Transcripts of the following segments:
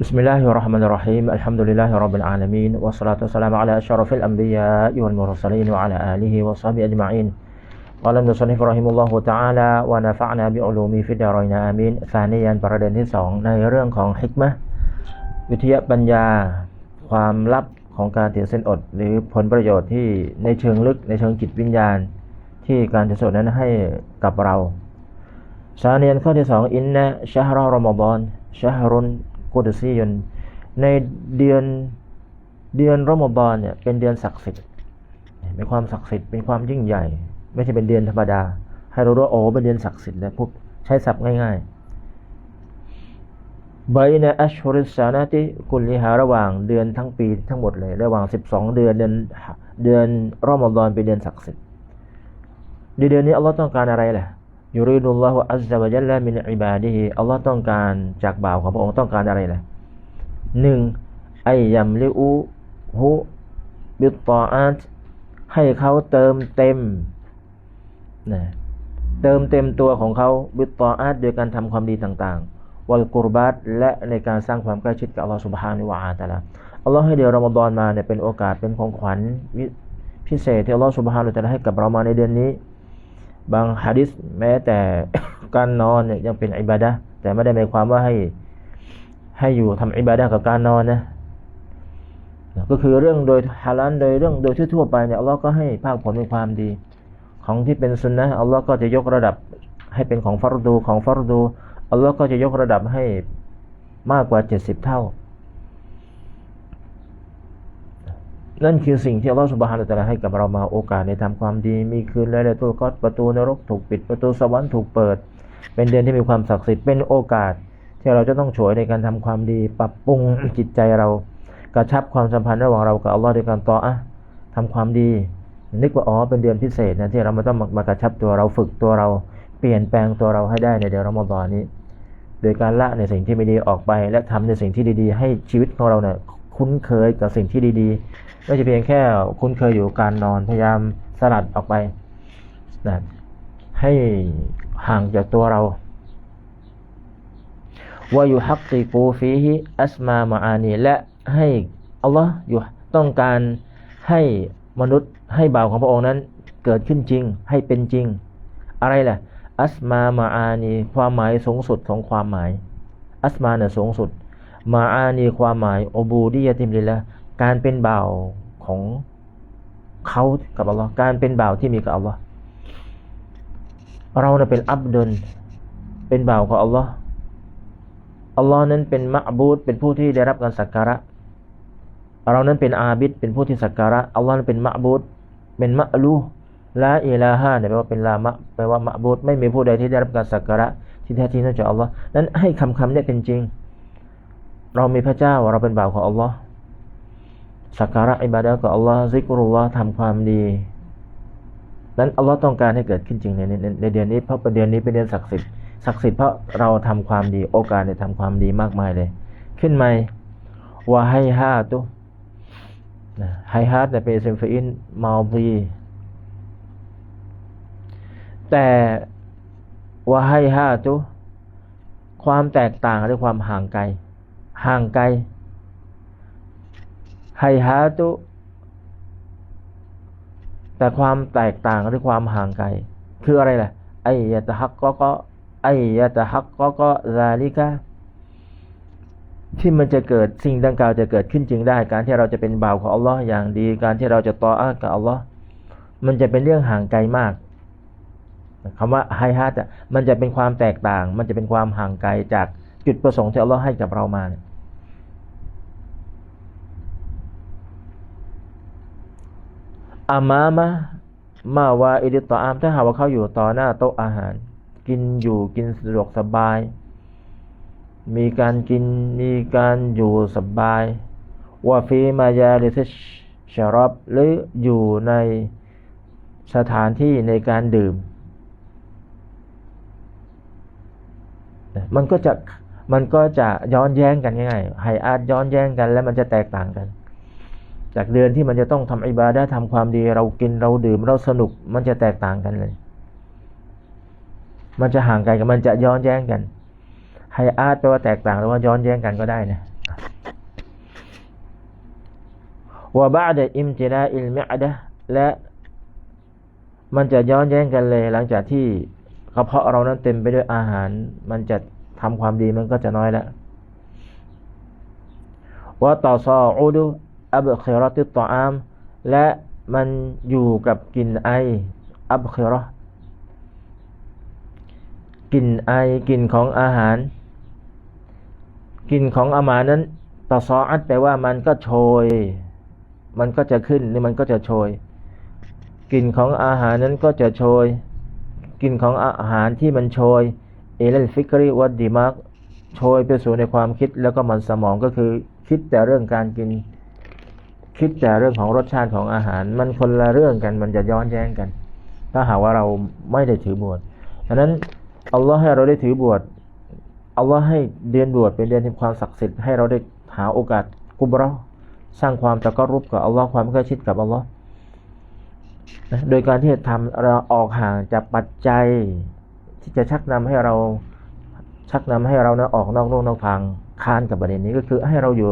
بسم الله الرحمن الرحيم الحمد لله رب العالمين والصلاة والسلام على أشرف الأنبياء والمرسلين وعلى آله وصحبه أجمعين قال المصنف رحمه الله تعالى ونفعنا بعلومه في الدارين آمين ثانيا ประเด็นที่สองในเรื่องของฮิกมะห์วิทยาปัญญา ความลับของการถือเส้นอด หรือผลประโยชน์ที่ในเชิงลึกในเชิงจิตวิญญาณ ที่การถือเส้นอดนั้นให้กับเราสาเนียนข้อที่สองอินนะชะฮรอรอมฎอนชะฮรุน กุดซียนในเดือนเดือนรอมฎอนเนี่ยเป็นเดือนศักดิ์สิทธิ์เป็นความศักดิ์สิทธิ์เป็นความยิ่งใหญ่ ไม่ใช่เป็นเดือนธรรมดา ให้เรารู้ว่าโอ้เป็นเดือนศักดิ์สิทธิ์นะพวกใช้ศัพท์ง่ายๆใบในอัชฮุริสานาติกุลิหาระหว่างเดือนทั้งปีทั้งหมดเลย ระหว่าง 12 เดือนเดือนเดือนรอมฎอนเป็นเดือนศักดิ์สิทธิ์ในเดือนนี้อัลลอฮ์ต้องการอะไรแหละ ยูริดุลลอฮฺอัลลอฮฺวะจัลลมินอิบาดิฮิอัลลอฮ์ต้องการจากบ่าวของพระองค์ต้องการอะไรล่ะหนึ่งไอยัมลิอูฮุบิตตออาตให้เขาเติมเต็มนะเติมเต็มตัวของเขาบิตตออาตโดยการทำความดีต่างๆ วัลกุรบัตและในการสร้างความใกล้ชิดกับอัลลอฮฺสุบฮานิวะอาตะละอัลลอฮ์ให้เดือนรอมฎอนมาเนี่ยเป็นโอกาสเป็นของขวัญพิเศษที่อัลลอฮฺสุบฮานิวะตะละให้กับเรามาในเดือนนี้ บางฮะดิษแม้แต่การนอนเนี่ยยังเป็นอิบาดะแต่ไม่ได้หมายความว่าให้ให้อยู่ทำอิบาดะกับการนอนนะก็คือเรื่องโดยฮาลันโดยเรื่องโดยทั่วไปเนี่ยอัลลอฮ์ก็ให้ภาคผลเป็นความดี ของที่เป็นสุนนะอัลลอฮ์ก็จะยกระดับให้เป็นของฟัรดูของฟัรดูอัลลอฮ์ก็จะยกระดับให้มากกว่าเจ็ดสิบเท่า นั่นคือสิ่งที่อัลลอฮฺสุบฮานะตะลาให้กับเรามาโอกาสในทำความดี มีคืนและตัวก็ประตูนรกถูกปิดประตูสวรรค์ถูกเปิด เป็นเดือนที่มีความศักดิ์สิทธิ์เป็นโอกาส ที่เราจะต้องฉวยในการทำความดี ปรับปรุงจิตใจเรากระชับความสัมพันธ์ระหว่างเรากับอัลลอฮ์ด้วยการต่ออะทำความดี นึกว่าอ๋อเป็นเดือนพิเศษนะที่เราม่ต้องมากระชับตัวเราฝึกตัวเรา เปลี่ยนแปลงตัวเราให้ได้ในเดือนรอมฎอนนี้ โดยการละในสิ่งที่ไม่ดีออกไป และทำในสิ่งที่ดีๆ ให้ชีวิตของเราเนี่ย คุ้นเคยกับสิ่งที่ดีๆ ไม่ใช่เพียงแค่คุ้นเคยอยู่การนอนพยายามสลัดออกไปนะให้ห่างจากตัวเราว่าอยู่ฮักติกูฟีฮิอัสมามาอานีและให้อัลลอฮ์อยู่ต้องการให้มนุษย์ให้บ่าวของพระองค์นั้นเกิดขึ้นจริงให้เป็นจริง อะไรล่ะ อัสมามาอานีความหมายสูงสุดของความหมาย อัสมาเนี่ยสูงสุด มาอานีความหมายอบูดียติมลิละการเป็นบ่าวของเขากับอัลลอฮ์การเป็นบ่าวที่มีกับอัลลอฮ์เราเนี่ยเป็นอับดุลเป็นบ่าวของอัลลอฮ์อัลลอฮ์นั้นเป็นมะบูดเป็นผู้ที่ได้รับการสักการะ เรานั้นเป็นอาบิดเป็นผู้ที่สักการะ อัลลอฮ์นั้นเป็นมะบูดเป็นมะลูละอิลาฮะเนี่ยแปลว่าเป็นลามะแปลว่ามะบูดไม่มีผู้ใดที่ได้รับการสักการะที่แท้จริงนอกจากอัลลอฮ์นั้นให้คำคำนี้เป็นจริง เรามีพระเจ้าเราเป็นบ่าวของอัลลอฮ์สักการะอิบาดะกับอัลลอฮ์ซิกรุลลอฮ์ทำความดีนั้นอัลลอฮ์ต้องการให้เกิดขึ้นจริงในในในเดือนนี้เพราะประเดือนนี้เป็นเดือนศักดิ์สิทธิ์ศักดิ์สิทธิ์เพราะเราทำความดีโอกาสในทำความดีมากมายเลย ขึ้นไหมว่าให้ห้าตุให้ฮาร์ดเป็นเซมฟินมาลีแต่ว่าให้ห้าตุความแตกต่างหรือความห่างไกล ห่างไกลให้ฮาตุ แต่ความแตกต่างหรือความห่างไกล คืออะไรล่ะไอยะตะฮักก็ก็ไอยะตะฮักก็ก็ซาลิกะที่มันจะเกิดสิ่งดังกล่าวจะเกิดขึ้นจริงได้ การที่เราจะเป็นบ่าวของอัลลอฮ์อย่างดี การที่เราจะต่ออากับอัลลอฮ์มันจะเป็นเรื่องห่างไกลมากคำว่าไฮฮัตอะมันจะเป็นความแตกต่าง มันจะเป็นความห่างไกลจาก จุดประสงค์ที่อัลลอฮ์ให้กับเรามาเนี่ยอามามะมาวาอิดิตออามถ้าหากว่าเขาอยู่ต่อหน้าโต๊ะอาหาร กินอยู่กินสะดวกสบาย มีการกินมีการอยู่สบายว่าฟีมายาลิซชารอบหรืออยู่ในสถานที่ในการดื่ม มันก็จะ มันก็จะย้อนแย้งกันง่ายๆไฮอาร์ย้อนแย้งกันและมันจะแตกต่างกัน จากเดือนที่มันจะต้องทำอิบาร์ได้ทำความดีเรากินเราดื่มเราสนุกมันจะแตกต่างกันเลย มันจะห่างกันกันมันจะย้อนแย้งกันไฮอาร์แปลว่าแตกต่างหรือว่าย้อนแย้งกันก็ได้นะว่าบาดอิมเจินาอิลมิอดะและมันจะย้อนแย้งกันเลย หลังจากที่กระเพาะเรานั้นเต็มไปด้วยอาหาร มันจะ ทำความดีมันก็จะน้อยแล้ววะต่อซออูดุอับคิรติตตอาม และมันอยู่กับกลิ่นไออับคิรอกลิ่นไอกลิ่นของอาหารกลิ่นของอาหานั้นต่อซออัดแปลว่ามันก็โชย มันก็จะขึ้นหรือมันก็จะโชยกลิ่นของอาหารนั้นก็จะโชยกลิ่นของอาหารที่มันโชย เอเลนฟิกรีวัดดีมักโชยไปสู่ในความคิดแล้วก็มันสมองก็คือ คิดแต่เรื่องการกิน คิดแต่เรื่องของรสชาติของอาหาร มันคนละเรื่องกันมันจะย้อนแย้งกัน ถ้าหากว่าเราไม่ได้ถือบวชดังนั้นอัลลอฮ์ให้เราได้ถือบวชอัลลอฮ์ให้เดือนบวชเป็นเดือนแห่งความศักดิ์สิทธิ์ให้เราได้หาโอกาสกุบเราสร้างความตะกรุบกับอัลลอฮ์ความใกล้ชิดกับอัลลอฮ์โดยการที่จะทำเราออกห่างจากปัจจัย จะชักนำให้เราชักนำให้เรานะออกนอกโลกนอกทางค้านกับประเด็นนี้ก็คือให้เราอยู่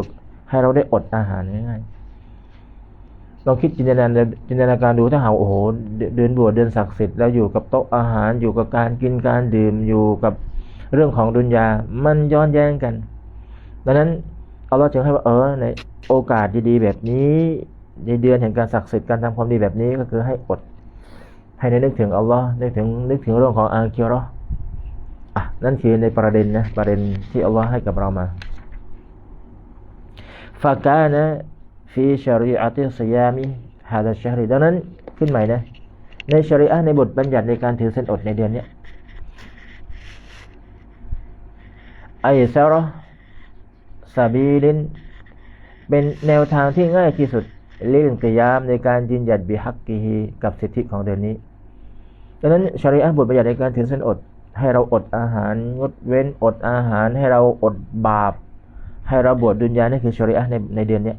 ให้เราได้อดอาหารง่ายๆลองคิดจินตนาการจินตนาการดูถ้าหาโอ้โหเดือนบวชเดือนศักดิ์สิทธิ์แล้วอยู่กับโต๊ะอาหารอยู่กับการกินการดื่มอยู่กับเรื่องของดุนยา มันย้อนแย้งกัน ดังนั้นเอาเราจึงให้ว่าเออในโอกาสดีๆแบบนี้ ในเดือนแห่งการศักดิ์สิทธิ์การทำความดีแบบนี้ก็คือให้อด ให้ในนึกถึงอัลลอฮ์นึกถึงนึกถึงเรื่องของอาคิราะห์อะนั่นคือในประเด็นนะประเด็นที่อัลลอฮ์ให้กับเรามาฟากานะฟีชริอะติสยามิฮาดะชฮริดังนั้นขึ้นใหม่นะในชริอะในบทบัญญัติในการถือเส้นอดในเดือนนี้ไอซาระซาบีลินเป็นแนวทางที่ง่ายที่สุดเรื่องกิยามในการยืนหยัดบิฮักกีฮีกับสิทธิของเดือนนี้ ดังนั้นชริอะห์บทบัญญัติในการถือเส้นอด ให้เราอดอาหารงดเว้นอดอาหาร ให้เราอดบาป ให้เราบวชดุนยานี่คือชริอะห์ในในเดือนนี้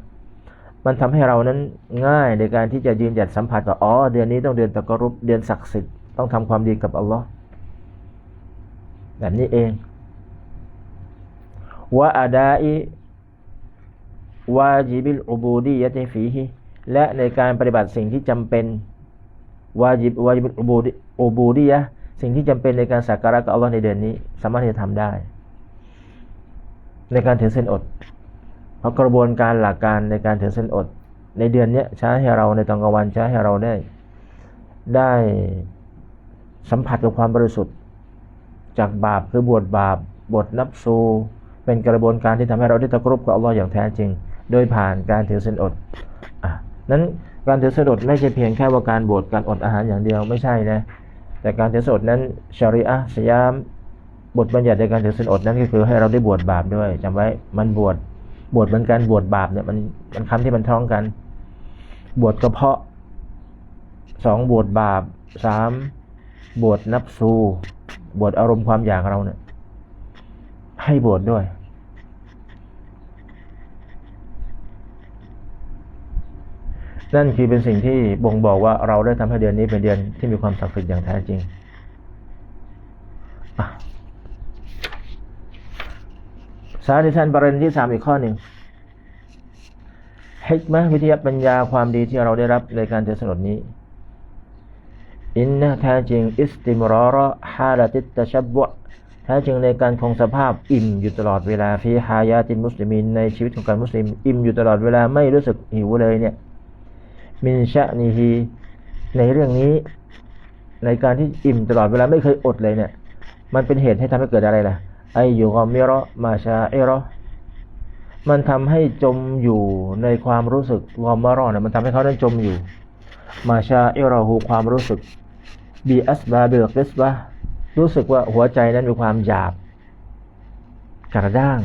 มันทำให้เรานั้นง่ายในการที่จะยืนหยัดสัมผัสว่าอ๋อเดือนนี้ต้องเดือนตะกรุบเดือนศักดิ์สิทธิ์ต้องทำความดีกับอัลลอฮ์แบบนี้เองวะอาดาอิวาจิบิลอุบูดียะติฟีฮิและในการปฏิบัติสิ่งที่จำเป็นวาจิบวาจิบิลอุบูดี อุบูดียะสิ่งที่จำเป็นในการสักการะกับอัลลอฮ์ในเดือนนี้ สามารถที่จะทำได้ ในการถือเส้นอด เพราะกระบวนการหลักการในการถือเส้นอด ในเดือนนี้ใช้ให้เราในตอนกลางวันใช้ให้เราได้ ได้สัมผัสกับความบริสุทธิ์ จากบาปคือบวชบาปบทนับซูเป็นกระบวนการที่ทำให้เราได้ตะกรุบกับอัลลอฮ์อย่างแท้จริง โดยผ่านการถือเส้นอดอะนั้นการถือเส้นอดไม่ใช่เพียงแค่ว่าการบวชการอดอาหารอย่างเดียวไม่ใช่นะ แต่การถือส้นอดนั้นชาริอะห์สยามบทบัญญัติในการถือส้นอดนั้นก็คือให้เราได้บวชบาปด้วยจำไว้มันบวชบวชเหมือนกันบวชบาปเนี่ยมันมันคำที่มันท้องกัน บวชกระเพาะสองบวชบาปสามบวชนับซูบวชอารมณ์ความอยากเราเนี่ยให้บวชดด้วย นั่นคือเป็นสิ่งที่บ่งบอกว่าเราได้ทำให้เดือนนี้เป็นเดือนที่มีความศักดิ์สิทธิ์อย่างแท้จริงสาธิชันประเด็นที่สามอีกข้อหนึ่งฮิกมะวิทยาปัญญาความดีที่เราได้รับในการเทศนดนี้ อินนะแท้จริง อิสติมรอรฮาลติตะชับวะแท้จริงในการคงสภาพอิ่มอยู่ตลอดเวลาฟีฮายาตินมุสลิมินในชีวิตของการมุสลิมอิ่มอยู่ตลอดเวลาไม่รู้สึกหิวเลยเนี่ย มินชะนีฮีในเรื่องนี้ ในการที่อิ่มตลอดเวลาไม่เคยอดเลยเนี่ย มันเป็นเหตุให้ทำให้เกิดอะไรล่ะไออยู่กอมิรอมาชาเอรอมันทำให้จมอยู่ในความรู้สึกวอมารอเนี่ยมันทำให้เขานั้นจมอยู่ มาชาเอรอหูความรู้สึกบีอัสบาเบิลกิสบารู้สึกว่าหัวใจนั้นมีความหยาบกระด้าง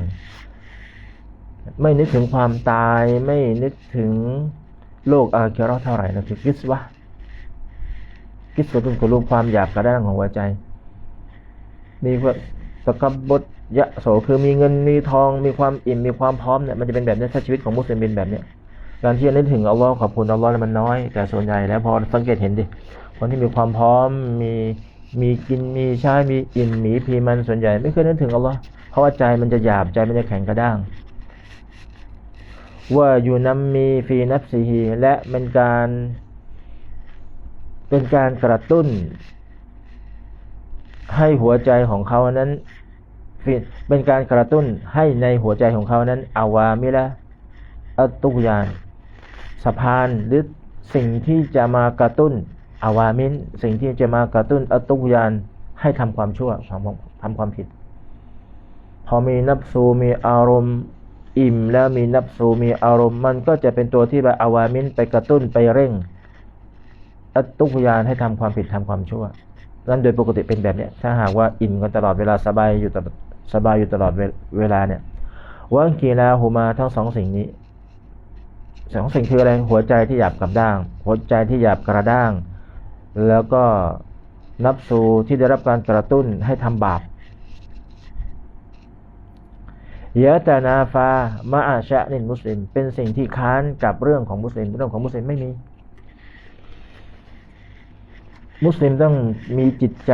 ไม่นึกถึงความตายไม่นึกถึง โลกอาเคราะห์เท่าไหร่นะคือกิสวะกิสวะเป็นรูปความหยาบกระด้างของหัวใจ มีพวกตะกบดยะโสคือมีเงินมีทองมีความอิ่มมีความพร้อมเนี่ยมันจะเป็นแบบนี้ถ้าชีวิตของมุสลิมเป็นแบบเนี้ยการที่จะนึกถึงอัลลอฮ์ขอบคุณอัลลอฮ์มันน้อย แต่ส่วนใหญ่แล้วพอสังเกตเห็นดิคนที่มีความพร้อมมีมีกินมีใช้มีอิ่มมีพีมันส่วนใหญ่ ไม่เคยนึกถึงอัลลอฮ์เพราะว่าใจมันจะหยาบใจมันจะแข็งกระด้าง ว่าอยู่นัมมีฟีนับซีฮีและเป็นการ เป็นการกระตุ้น ให้หัวใจของเขานั้นเป็นการกระตุ้นให้ในหัวใจของเขานั้นอาวามิละอัตุกยานสะพานหรือสิ่งที่จะมากระตุ้นอาวามินสิ่งที่จะมากระตุ้นอัตุกยานให้ทำความชั่วทำความผิด พอมีนับสูมีอารมณ์ อิ่มแล้วมีนับสูมีอารมณ์ มันก็จะเป็นตัวที่แบบอาวามินไปกระตุ้นไปเร่งอัตตุกยานให้ทำความผิดทำความชั่วนั้นโดยปกติเป็นแบบเนี้ยถ้าหากว่าอิ่มกันตลอดเวลาสบายอยู่ตลอดสบายอยู่ตลอดเวลาเนี่ยวังกีลาหูมาทั้งสองสิ่งนี้สองสิ่งคืออะไรหัวใจที่หยาบกับด้าง หัวใจที่หยาบกระด้าง แล้วก็นับสูที่ได้รับการกระตุ้นให้ทำบาป ยะตานาฟามาอาชะนินมุสลิม เป็นสิ่งที่ค้านกับเรื่องของมุสลิมเรื่องของมุสลิมไม่มี มุสลิมต้องมีจิตใจ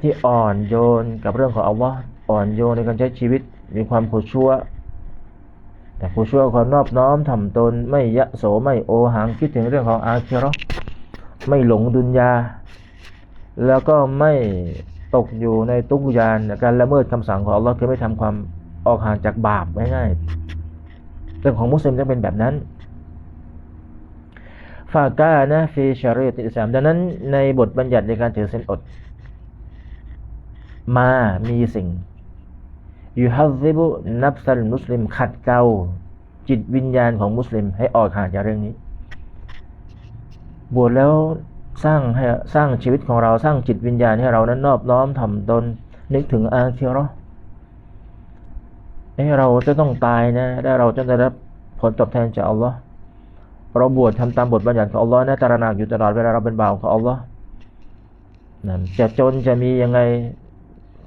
ที่อ่อนโยนกับเรื่องของอัลลอฮ์อ่อนโยนในการใช้ชีวิตมีความผูชั่ว แต่ผูชั่วความนอบน้อมถ่อมตนไม่ยะโสไม่โอหังคิดถึงเรื่องของอาคิราะห์ไม่หลงดุนยา แล้วก็ไม่ตกอยู่ในตุกยานการละเมิดคำสั่งของอัลลอฮ์คือไม่ทำความ ออกห่างจากบาปง่ายๆเรื่องของมุสลิมจะเป็นแบบนั้นฟาก้านะฟีชารีติสามดังนั้นในบทบัญญัติในการถือเส้นอด มามีสิ่งยูฮัซซิบุนับซัลมุสลิม ขัดเกลาจิตวิญญาณของมุสลิม ให้ออกห่างจากเรื่องนี้ บวชแล้วสร้างให้สร้างชีวิตของเราสร้างจิตวิญญาณให้เรานั้นนอบน้อมถ่อมตนนึกถึงอาคิรา ให้เราจะต้องตายนะและเราจะได้รับผลตอบแทนจากอัลลอฮ์เราบวชทำตามบทบัญญัติของอัลลอฮ์นะตระหนักอยู่ตลอดเวลาเราเป็นบ่าวของอัลลอฮ์นั่นจะจนจะมียังไง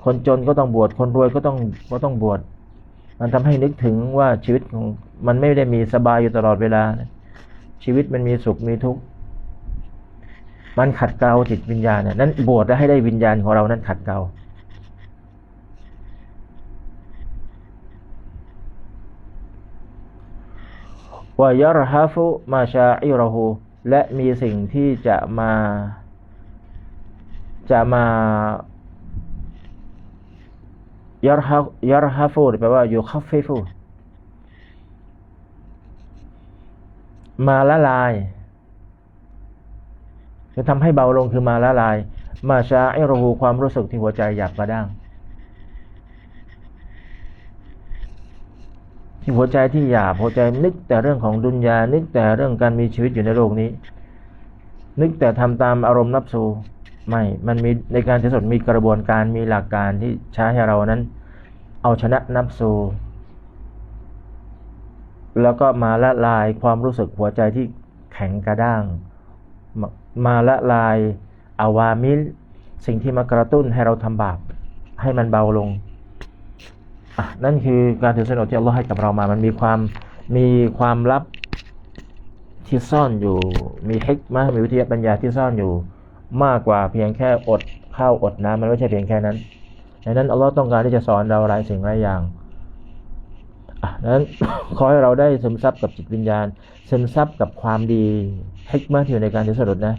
คนจนก็ต้องบวชคนรวยก็ต้องก็ต้องบวชมันทำให้นึกถึงว่าชีวิตของมันไม่ได้มีสบายอยู่ตลอดเวลา ชีวิตมันมีสุขมีทุกข์มันขัดเกลาจิตวิญญาณนั้นบวชแล้วให้ได้วิญญาณของเรานั้นขัดเกลา วายรฮาฟุมาชาอิรหูและมีสิ่งที่จะมา จะมายรฮายรฮาฟูแปลว่าอยู่คัฟฟิฟูมาละลายจะทำให้เบาลงคือมาละลาย มาชาอิรหูความรู้สึกที่หัวใจหยาบกระด้างที่ หัวใจที่หยาบหัวใจนึกแต่เรื่องของดุนยา นึกแต่เรื่องการมีชีวิตอยู่ในโลกนี้ นึกแต่ทำตามอารมณ์นับสูไม่ มันมีในการที่สุดมีกระบวนการมีหลักการที่ใช้ให้เรานั้น เอาชนะนับสูแล้วก็มาละลายความรู้สึกหัวใจที่แข็งกระด้าง มาละลายอาวามิลสิ่งที่มากระตุ้นให้เราทำบาปให้มันเบาลง นั่นคือการถือศีลอดที่อัลลอฮ์ให้กับเรามา มันมีความมีความลับที่ซ่อนอยู่ มีเฮกมามีวิทยาปัญญาที่ซ่อนอยู่มากกว่าเพียงแค่อดข้าวอดน้ำมันไม่ใช่เพียงแค่นั้นดังนั้นอัลลอฮ์ต้องการที่จะสอนเราหลายสิ่งหลายอย่างดังนั้นขอให้เราได้ซึมซับกับจิตวิญญาณซึมซับกับความดีเฮกมาที่อยู่ในการถือศีลอดนะ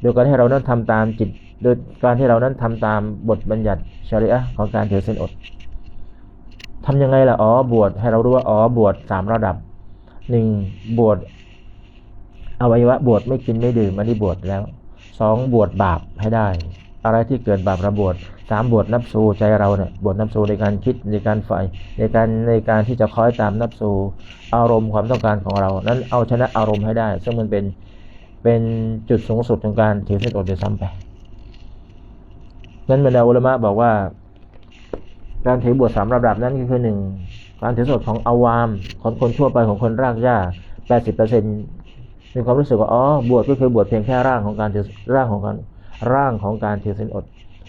โดยการให้เรานั้นทำตามจิต โดยการที่เรานั้นทำตามบทบัญญัติชริอะของการถือศีลอด ทำยังไงล่ะอ๋อบวชให้เรารู้ว่าอ๋อบวชสามระดับหนึ่งบวชอวัยวะบวชไม่กินไม่ดื่มอันนี้บวชแล้วสองบวชบาปให้ได้ อะไรที่เกิดบาประบวชสามบวชนับสูใจเราเนี่ยบวชนับสูในการคิดในการฝ่ายในการในการที่จะคอยตามนับสูอารมณ์ความต้องการของเรา นั้นเอาชนะอารมณ์ให้ได้ ซึ่งมันเป็นเป็นจุดสูงสุดของการถือศีลอดเดียซ้ำไปนั้นบรรดาอุลมะบอกว่า การถือบวชสามระดับนั้นก็คือหนึ่งการถือสดของอาวามของคนทั่วไปของคนรากหญ้าแปดสิบเปอร์เซ็นต์มีความรู้สึกว่าอ๋อบวชก็คือบวชเพียงแค่ร่างของการถือร่างของการร่างของการถือสินอด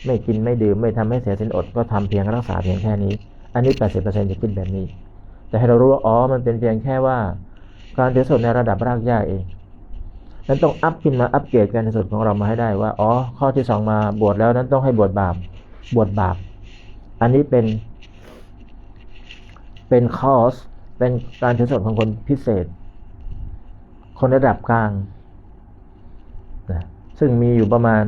ไม่กินไม่ดื่มไม่ทำให้เสียสินอด ก็ทำเพียงรักษาเพียงแค่นี้ อันนี้แปดสิบเปอร์เซ็นต์จะคิดแบบนี้ แต่ให้เรารู้ว่าอ๋อมันเป็นเพียงแค่ว่า การถือสดในระดับรากหญ้าเองนั้นต้องอัพขึ้นมาอัปเกรดการถือสดของเรามาให้ได้ว่าอ๋อข้อที่สองมาบวชแล้วนั้นต้องให้บวชบาปบวชบาป อันนี้เป็น เป็นคอร์สเป็นการถือสดของคนพิเศษ คนระดับกลางนะซึ่งมีอยู่ประมาณ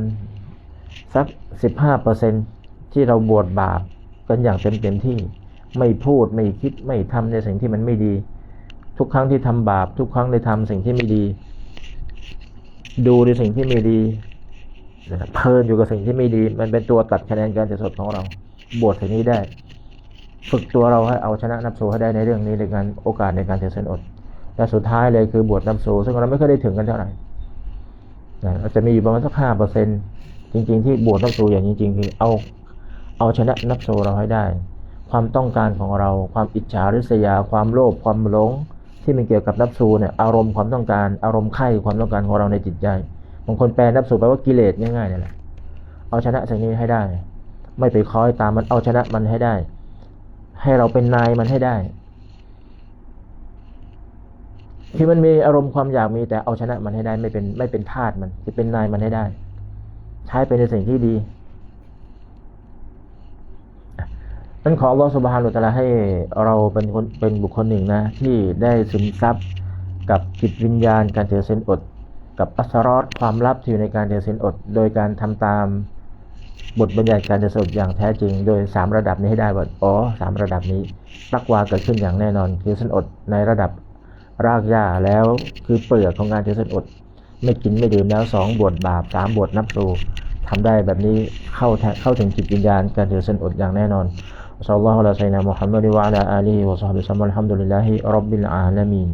สักสิบห้าเปอร์เซนที่เราบวชบาปกันอย่างเต็มเต็มที่ไม่พูดไม่คิดไม่ทำในสิ่งที่มันไม่ดี ทุกครั้งที่ทำบาป ทุกครั้งที่ทำสิ่งที่ไม่ดี ดูในสิ่งที่ไม่ดีเพลินอยู่กับสิ่งที่ไม่ดี มันเป็นตัวตัดคะแนนการเสียสดของเรา บวชสิ่งนี้ได้ ฝึกตัวเราให้เอาชนะนับสูให้ได้ในเรื่องนี้ในการโอกาสในการเสียสนอดและสุดท้ายเลยคือบวชนับสูซึ่งเราไม่เคยได้ถึงกันเท่าไหร่นะเราจะมีอยู่ประมาณสักห้าเปอร์เซ็นจริง ๆ ที่บวชนับสูอย่างจริงๆคือเอาเอาชนะนับสูเราให้ได้ ความต้องการของเราความอิจฉาริษยา ความโลภความหลงที่มันเกี่ยวกับนับสูเนี่ยอารมณ์ความต้องการอารมณ์ไข่ความต้องการของเราในจิตใจบางคนแปลนับสูแปลว่ากิเลสง่ายๆนี่แหละเอาชนะสิ่งนี้ให้ได้ ไม่ไปคอยตามมันเอาชนะมันให้ได้ ให้เราเป็นนายมันให้ได้คือมันมีอารมณ์ความอยากมีแต่เอาชนะมันให้ได้ไม่เป็นไม่เป็นทาสมันจะเป็นนายมันให้ได้ ใช้เป็นในสิ่งที่ดีนั้นขออัลลอสุบฮานุตะลาให้เราเป็นคนเป็นบุคคลหนึ่งนะ ที่ได้ซึมซับกับจิตวิญญาณการเถือเส้นอด กับอัสรอดความลับที่อยู่ในการเถือเส้นอด โดยการทำตาม บทบรรยายการจะสรุปอย่างแท้จริง โดย 3 ระดับนี้ให้ได้ว่าอ๋อสามระดับนี้ตักวาเกิดขึ้นอย่างแน่นอน คือสันอดในระดับรากหญ้าแล้วคือเปลือกของงารเจริญอด ไม่กินไม่ดื่มแล้วสองบทบาปสามบทนับสูทำได้แบบนี้เข้าเข้าถึงจิตวิญญาณการเจริญอดอย่างแน่นอนอัลลอฮฺละไซนะมุฮัมมัดวะลาอาลีวะซอฮบิสัมมัลฮัมดุลิลลาฮิรับบิลอาลามีน